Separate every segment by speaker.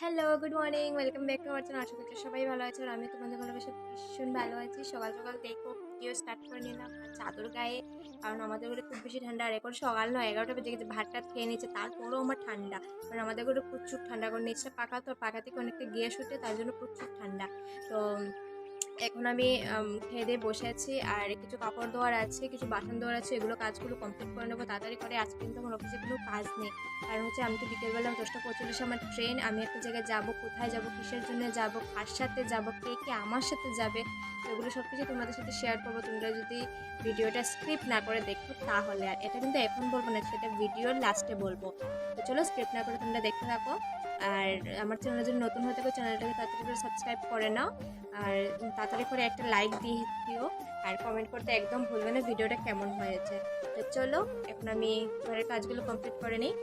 Speaker 1: Hello good morning welcome back to our channel আশা করছি সবাই ভালো আছে আর আমি তোমাদের ভালোবাসে ভীষণ ভালো আছি। সকাল সকাল দেখো ভিডিও স্টার্ট করে নিলাম। চাদর গায়ে, কারণ আমাদের ঘরে খুব বেশি ঠান্ডা আর এখন সকাল নয়, এগারোটা বেজে গেছে, ভাত টাত খেয়ে নিয়েছে, তারপরেও আমার ঠান্ডা। কারণ আমাদের ঘরে প্রচুর ঠান্ডা, কারণ নিচটা পাকা তো পাকা থেকে অনেকটা গ্যাস উঠে তার জন্য প্রচুর ঠান্ডা। তো এখন আমি খেয়ে দিয়ে বসে আছি আর কিছু কাপড় ধোয়ার আছে, কিছু বাসন ধোয়ার আছে, এগুলো কাজগুলো কমপ্লিট করে নেব তাড়াতাড়ি করে। আজকে কিন্তু আমার অফিসে কোনো কাজ নেই। কারণ হচ্ছে আমি তো বিকেলবেলা দশটা পঁয়তাল্লিশে আমার ট্রেন আমি একটা জায়গায় যাব, কোথায় যাব, কিসের জন্য যাব, কার সাথে যাব, কে কে আমার সাথে যাবে এগুলো সব কিছু তোমাদের সাথে শেয়ার করব। তোমরা যদি ভিডিওটা স্ক্রিপ্ট না করে দেখো তাহলে। আর এটা কিন্তু এখন বলব না, সেটা ভিডিওর লাস্টে বলব। তো চলো স্ক্রিপ্ট না করে তোমরা দেখতে থাকো। আর আমার চ্যানেল যদি নতুন হয়ে থাকো চ্যানেলটাকে তাড়াতাড়ি করে সাবস্ক্রাইব করে নাও। আর তাড়াতাড়ি করে একটা লাইক দিয়ে দিও আর কমেন্ট করতে একদম ভুলবে না, ভিডিওটা কেমন হয়েছে। তো চলো, এখন আমি ঘরের কাজগুলো কমপ্লিট করে নিই।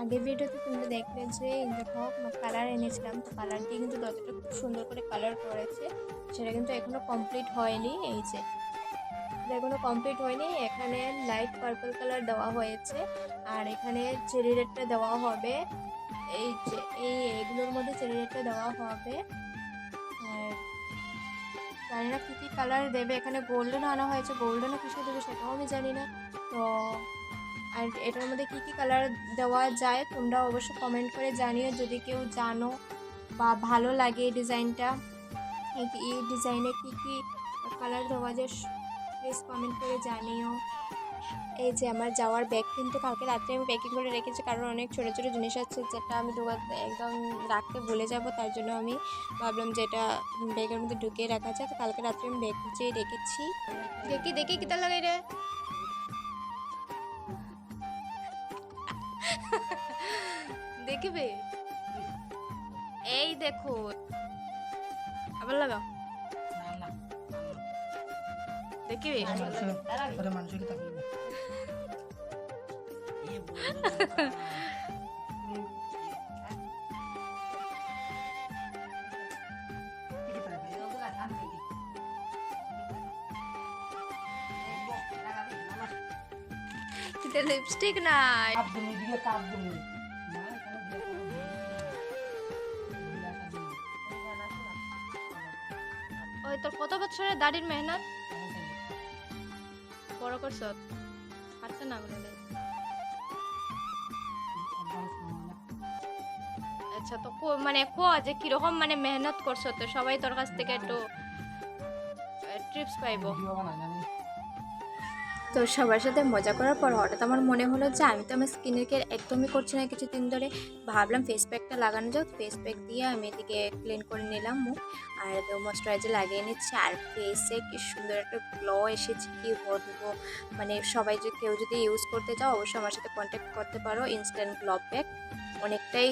Speaker 1: আগের ভিডিওতে তোমরা দেখলে যে দেখো কালার এনেছিলাম, তো কালার দিয়ে কিন্তু দরজাটা খুব সুন্দর করে কালার করেছে। সেটা কিন্তু এখনও কমপ্লিট হয়নি, এই যে। এটা এখনও কমপ্লিট হয়নি, এখানে লাইট পার্পল কালার দেওয়া হয়েছে। আর এখানে চেরি রেডটা দেওয়া হবে। এই যে, এই এগুলোর মধ্যে চেরি রেডটা দেওয়া হবে। জানি না কী কী কালার দেবে। এখানে গোল্ডেন আনা হয়েছে। গোল্ডেনও কিছু দেবে সেটাও আমি জানি না। তো, আর এটার মধ্যে কী কী কালার দেওয়া যায়, তোমরা অবশ্য কমেন্ট করে জানিও। যদি কেউ জানো বা ভালো লাগে এই ডিজাইনটা, এই এই ডিজাইনে কী কী কালার দেওয়া যায় প্লিজ কমেন্ট করে জানিও। এই যে আমার যাওয়ার ব্যাগ কিন্তু কালকে রাত্রে আমি প্যাকিং করে রেখেছি, কারণ অনেক ছোটো ছোটো জিনিস আছে যেটা আমি একদম রাখতে ভুলে যাব, তার জন্য আমি ভাবলাম যে এটা ব্যাগের মধ্যে ঢুকিয়ে রাখা যায় তো কালকে রাত্রে আমি ব্যাগ গুছিয়ে রেখেছি, দেখি দেখি কিতা লাগাই রে। দেখবে? এই দেখো। আবার লাগাও। এটা লিপস্টিক নাই। ওই তোর কত বছরের দাড়ির মেহনত? বড় না বলে। আচ্ছা তো মানে কো যে কীরকম মানে মেহনত করছ তো? সবাই তোর কাছ থেকে একটু ট্রিপস পাইবো। তো সবার সাথে মজা করার পর হঠাৎ আমার মনে হলো যে আমি তো আমার স্কিনের কেয়ার একদমই করছি না। কিছুদিন ধরে ভাবলাম ফেস প্যাকটা লাগানো যাক। ফেস প্যাক দিয়ে আমি এদিকে ক্লিন করে নিলাম মুখ। আর ময়শ্চারাইজার লাগিয়ে নিচ্ছি। আর ফেসে কি সুন্দর একটা গ্লো এসেছে। কি বলব? মানে সবাই যে কেউ যদি ইউজ করতে চাও, অবশ্যই আমার সাথে কন্ট্যাক্ট করতে পারো। ইনস্ট্যান্ট গ্লো প্যাক অনেকটাই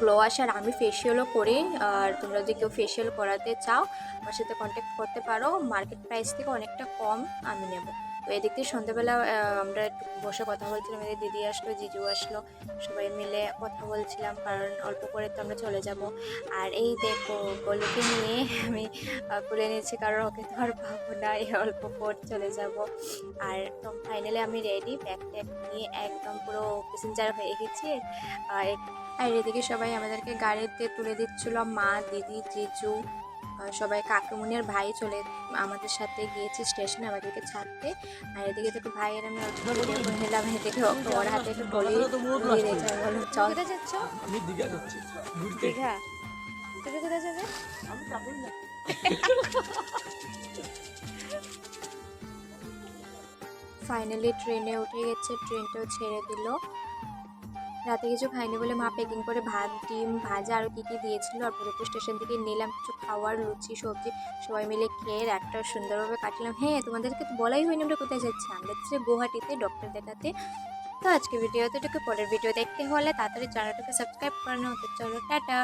Speaker 1: গ্লো আসে আর আমি ফেসিয়ালও করি। আর তোমরা যদি কেউ ফেসিয়াল করাতে চাও, আমার সাথে কন্ট্যাক্ট করতে পারো। মার্কেট প্রাইস থেকে অনেকটা কম আমি নেব। তো এদিক থেকে সন্ধ্যাবেলা আমরা একটু বসে কথা বলছিলাম এদের দিদি আসলো, জিজু আসলো, সবাই মিলে কথা বলছিলাম, কারণ অল্প করে তো আমরা চলে যাব। আর এই দেখো গলুকে নিয়ে আমি তুলে নিয়েছি, কারণ ওকে তো আর পাবো না, এই অল্প পর চলে যাব। আর তো ফাইনালি আমি রেডি ব্যাগ ট্যাগ নিয়ে একদম পুরো প্যাসেঞ্জার হয়ে গেছি। আর এদিকে সবাই আমাদেরকে গাড়িতে তুলে দিচ্ছিল, মা, দিদি, জিজু সবাই কাকুমনির ভাই চলে আমাদের সাথে গিয়েছে স্টেশনে আমাদেরকে ছাড়তে। আর এদিকে থেকে ভাইয়ের আমি করে এদিকে ওর হাতে একটু চল। যাচ্ছ?
Speaker 2: দীঘা যাচ্ছি।
Speaker 1: দীঘা? তুমি কোথায় যাবে?
Speaker 3: আমি যাবই না
Speaker 1: ফাইনালি ট্রেনে উঠে গেছে ট্রেনটাও ছেড়ে দিল। রাতে কিছু খাইনি বলে মা প্যাকিং করে ভাত, ডিম ভাজা আর কী কী দিয়েছিল আর পুরোপুর স্টেশন থেকে নিলাম। কিছু খাওয়ার, লুচি, সবজি সবাই মিলে খেয়ে একটা সুন্দরভাবে কাটলাম। হ্যাঁ তোমাদেরকে তো বলাই হয়নি আমরা কোথায় যাচ্ছি। আমরা যাচ্ছি গুয়াহাটিতে ডক্টর দেখাতে। তো আজকে ভিডিওতে পরের ভিডিও দেখতে হলে তাড়াতাড়ি চ্যানেলটাকে সাবস্ক্রাইব করানো নাও। তো চলো, টাটা।